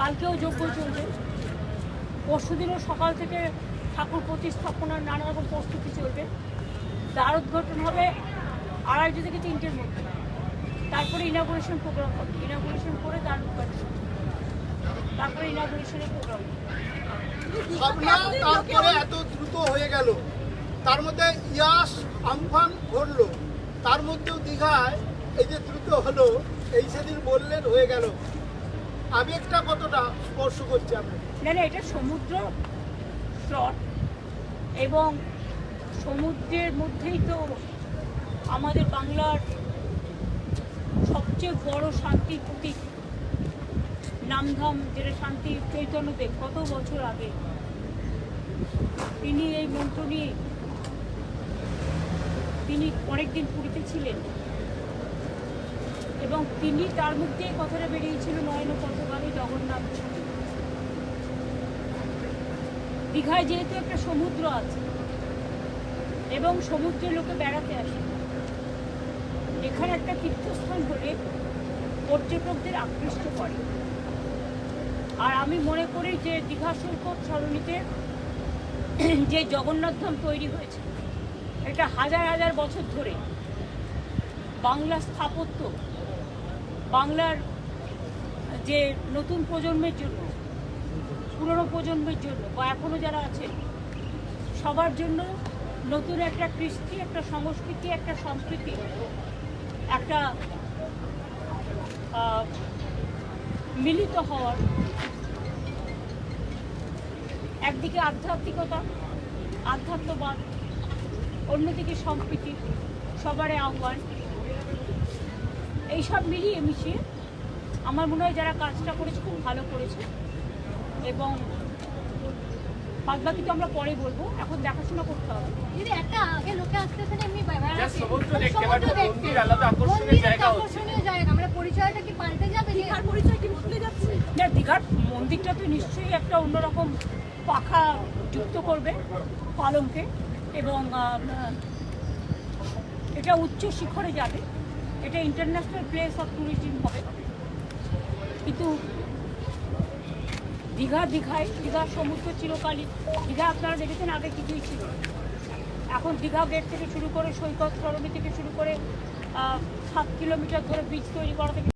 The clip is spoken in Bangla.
কালকেও যজ্ঞ চলবে পরশুদিনও সকাল থেকে ঠাকুর প্রতিস্থাপনার নানা রকম প্রস্তুতি চলবে। তার উদ্ঘাটন হবে। আড়াইটে থেকে তিনটের মধ্যে। তারপরে ইনাগুরেশন প্রোগ্রাম হবে। ইনাগুরেশন করে তার উদ্ঘাটন। তারপরে ইনাগুরেশনের প্রোগ্রাম তারপরে এত দ্রুত হয়ে গেল। তার মধ্যে ইয়াস আমফান তার মধ্যেও দীঘায় এই যে দ্রুত হলো, এই সেদিন বললেন হয়ে গেল। আবেগটা কতটা স্পর্শ করছে আপনি না না, এটা সমুদ্র স্রট এবং সমুদ্রের মধ্যেই তো আমাদের বাংলার সবচেয়ে বড় শান্তির প্রতীক নামধাম, যেটা শান্তি চৈতন্যদেব কত বছর আগে তিনি এই মন্ত্র নিয়ে তিনি অনেকদিন পুরীতে ছিলেন। এবং তিনি তার মধ্যে এই কথাটা বেরিয়েছিল, নয়ন পথগামী জগন্নাথ। দীঘায় যেহেতু একটা সমুদ্র আছে, এবং সমুদ্রে লোকে বেড়াতে আসে, এখানে একটা তীর্থস্থান হলে পর্যটকদের আকৃষ্ট করে। আর আমি মনে করি যে দীঘা সৈকত সরণিতে যে জগন্নাথ ধাম তৈরি হয়েছে, এটা হাজার হাজার বছর ধরে বাংলা স্থাপত্য বাংলার যে নতুন প্রজন্মের জন্য, পুরনো প্রজন্মের জন্য, বা এখনও যারা আছে, সবার জন্য নতুন একটা কৃষ্টি, একটা সংস্কৃতি একটা সংস্কৃতি একটা মিলিত হওয়ার একদিকে আধ্যাত্মিকতা, আধ্যাত্মবাদ, অন্যদিকে সম্প্রীতি, সবারই আহ্বান। এইসব মিলিয়ে মিশিয়ে আমার মনে হয় যারা কাজটা করেছে খুব ভালো করেছে। এবং বাদ বাকি তো আমরা পরে বলব এখন দেখাশোনা করতে হবে। দিদি একটা আগে লোকে আসতেছেন এমনি বেড়াতে। সমুদ্র মানে দেখতে, সমুদ্র but দেখতে। মন্দির আলাদা আকর্ষণের জায়গা আকর্ষণীয় জায়গা। পরিচয়টা কি পাল্টে যাবে? দীঘার পরিচয় কি বদলে যাচ্ছে? না দীঘার মন্দিরটা তো নিশ্চয়ই একটা অন্যরকম পাখা যুক্ত করবে পালংকে এবং এটা উচ্চ শিখরে যাবে। এটা ইন্টারন্যাশনাল প্লেস অফ ট্যুরিজম হবে। কিন্তু দীঘা, দীঘায়, দীঘার সমুদ্র চিরকালই, দীঘা আপনারা দেখেছেন আগে কিছুই ছিল এখন দীঘা গেট থেকে শুরু করে সৈকত, সরণি থেকে শুরু করে সাত কিলোমিটার ধরে বীজ তৈরি করা থেকে